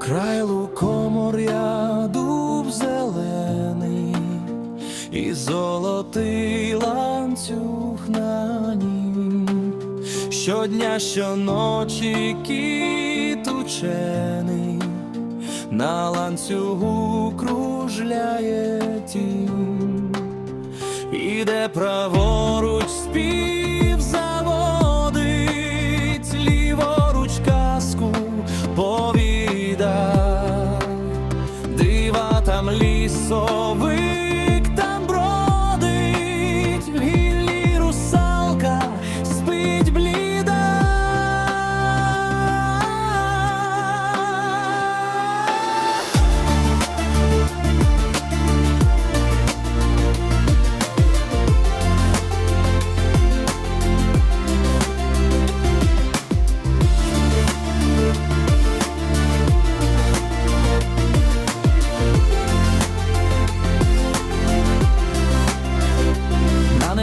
Край лукомор'я дуб зелений, і золотий ланцюг на нім, щодня, щоночі кіт учений, на ланцюгу кружляє тінь, іде праворуч спів corazón.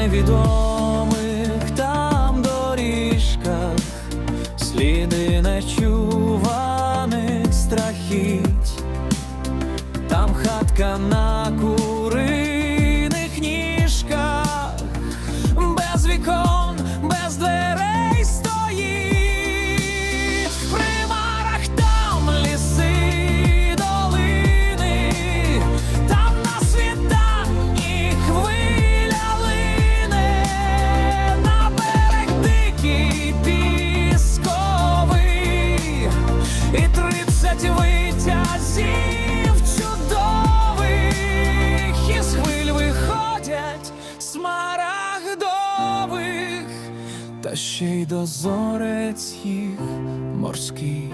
Невідомих там доріжках, сліди нечуваних страхіть, там хатка на куриних смарагдових, та ще й дозорець їх морський.